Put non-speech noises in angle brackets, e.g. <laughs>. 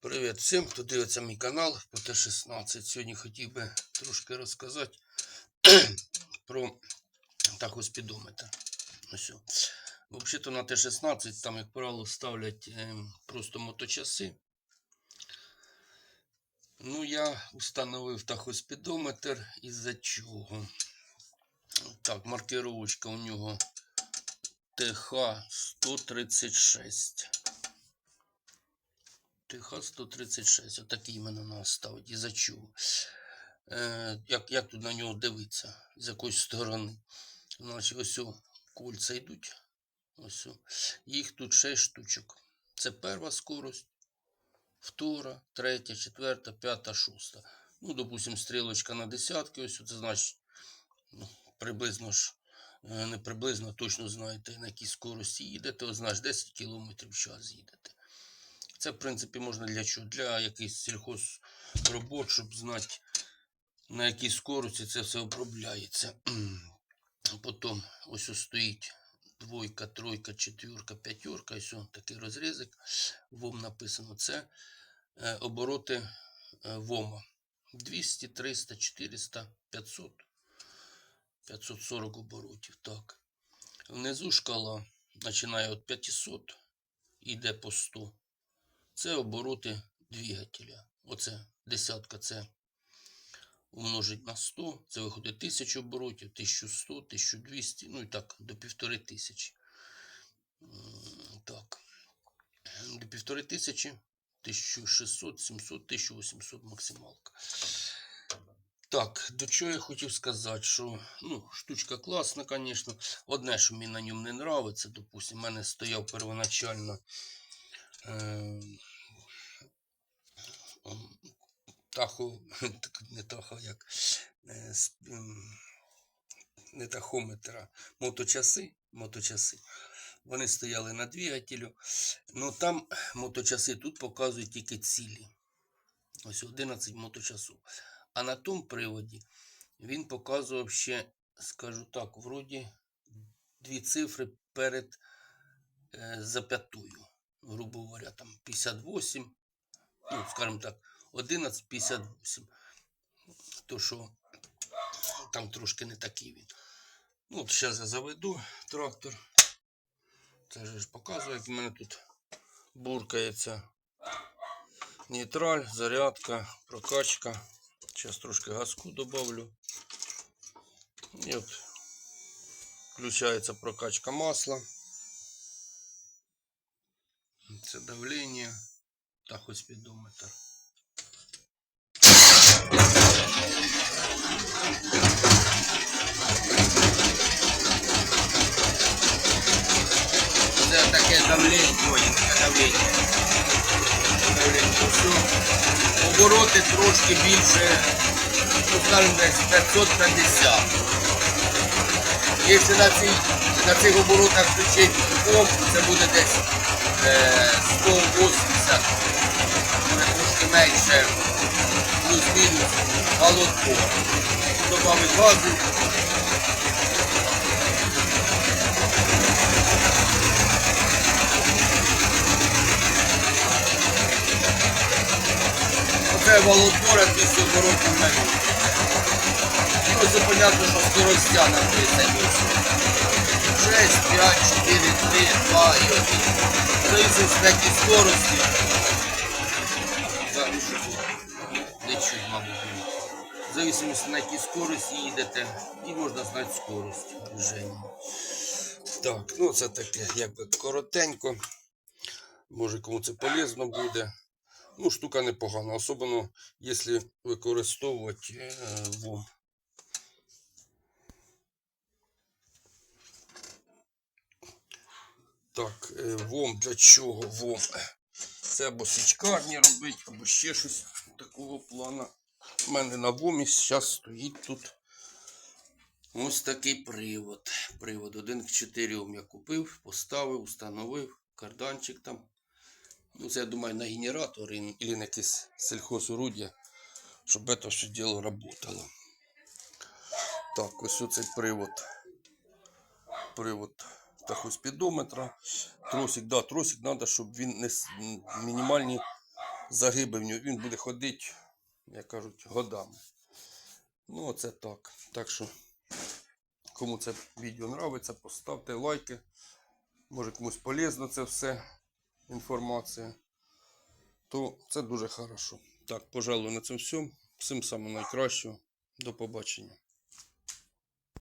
Привіт всім, хто дивиться мій канал по Т-16. Сьогодні хотів би трошки розказати <clears throat> про тахоспідометр. Ось. о. Взагалі-то на Т-16 там, як правило, ставлять е, просто моточаси. Ну, я установив тахоспідометр із-за чого. Так, маркировочка у нього ТХ-136. ТХ-136. Отакий мене нас за чого? Е, як, як тут на нього дивитися? З якоїсь сторони? Значить, ось кольця йдуть. Ось о. Їх тут 6 штучок. Це перша скорость, втора, третя, четверта, п'ята, шоста. Ну, допустим, стрілочка на десятки. Ось це значить, ну, приблизно ж. е, Не приблизно точно знаєте, на якій скорості їдете, знаєш, 10 км в час їдете. Це, в принципі, можна для чого? Для якихось сільхозробот, щоб знати, на якій скорості це все обробляється. <clears throat> Потім ось ось стоїть двойка, тройка, четвірка, п'ятерка. Ось он такий розрізик. ВОМ написано. Це е, обороти е, ВОМа. 200, 300, 400, 500. 540 оборотів. Так. Внизу шкала починає від 500 і йде по 100. Це обороти двигателя. Оце десятка це умножить на 100. Це виходить 1000 оборотів, 1100, 1200, ну і так, до 1500. Так. До 1500, 1600, 700, 1800 максималка. Так, до чого я хотів сказати, що ну, штучка класна, звісно. Одне, що мені на ньому не нравиться, допустим, в мене стояв первоначально <laughs> так, не тахо, як м, не тахометра, моточаси, моточаси. Вони стояли на двигателю. Ну там моточаси тут показують тільки цілі. Ось 11 моточасов. А на тому приводі він показував ще, скажу так, вроді дві цифри перед е, зап'ятою. Грубо говоря, там 58, ну, скажімо так, 11,58. То, що там трошки не такий він. Ну, от зараз я заведу трактор. Це ж показує, як в мене тут буркається нейтраль, зарядка, прокачка. Зараз трошки газку добавлю. І от включається прокачка масла. Це давлення, тахоспідометр. Це таке давлення, ой, таке давлення. Давлення. Все. Обороти трошки більше, ну скажімо, десь 550. Якщо на, цій, на цих оборотах включити комп, це буде десь 180, буде трошки менше, плюс-мінус, голодко. Добавить газу. Оце володбора 200 оборотів на минуту. Ну, це понятно, що скоростя на 38. 6, 5, 4, 3, 2 і 1. Зависить на якій скорості. Не чуть, мабуть. ні. В зависимості на якій скорості їдете, і можна знати скорость движення. Так, ну це таке, якби коротенько. Може кому це полезно буде. Ну, штука непогана, особливо якщо використовувати е, ВОМ. Так, е, ВОМ для чого? ВОМ. Це або січкарні робити, або ще щось такого плану. У мене на ВОМі зараз стоїть тут ось такий привод. Привод 1 к 4 я купив, поставив, установив, карданчик там. Ну, це, я думаю, на генератор і- на якесь сільхозорудя, щоб це все діло працювало. Так, ось оцей привод. Привод тахоспідометра. Тросик, да, тросик треба, щоб він не мінімальні загиби в нього, він буде ходити, як кажуть, годами. Ну, оце так. Так що, кому це відео нравиться, поставте лайки. Може комусь полезно це все інформація. То це дуже хорошо. Так, пожалуй, на цьому все. Всім самого найкращого. До побачення.